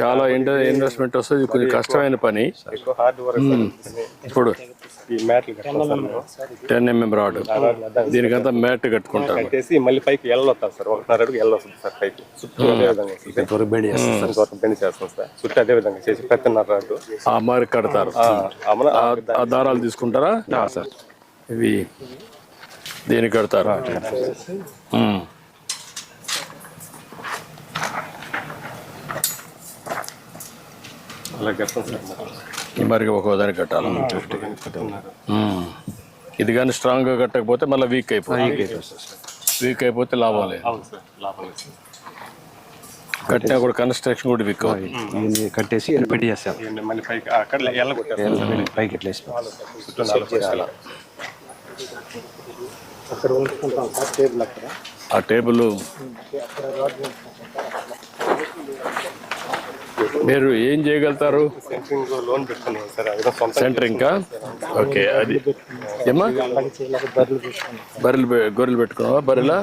చాలా ఇన్వెస్ట్మెంట్ వస్తుంది కొంచెం కష్టమైన పని. ఎక్కువ హార్డ్ వర్క్ ఇప్పుడు టెన్ ఎంఎం రాడ్. దీనికంతా మ్యాట్ కట్టుకుంటారు. కట్టేసి మళ్ళీ పైకి సార్. ఒకటిన్నర అడుగు సార్ పైకి. చుట్టూ అదే విధంగా వస్తుంది ఇంతవరకు బెండ్ చేస్తాం సార్. ఇంకొక బెండ్ చేస్తాం సార్. చుట్టూ అదే విధంగా చేసి ఆ మరి కడతారు. ఆ దారాలు తీసుకుంటారా? సార్. ఇవి దీనికి కడతారు. మరికి ఒక్కో దానికి కట్టాలి. ఇది కానీ స్ట్రాంగ్గా కట్టకపోతే మళ్ళీ వీక్ అయిపోతుంది. వీక్ అయిపోతే లాభం లేదు. కట్టినా కూడా కన్స్ట్రక్షన్ కూడా వీక్ అవుతుంది. కట్టేసి బెండ్ చేస్తాం? పైకి ఎట్లా వేసినాం. చుట్టూ నాలుగు పైకి అక్కడ ఉంచుకుంటాం సార్ టేబుల్ అక్కడ ఆ టేబుల్ అక్కడ రాడ్ మీరు ఏం చేయగలుగుతారు? సెంట్రింగ్ ఓకే అది. ఏమా బర్రెలు గొర్రెలు పెట్టుకున్నావా? బర్రెలా?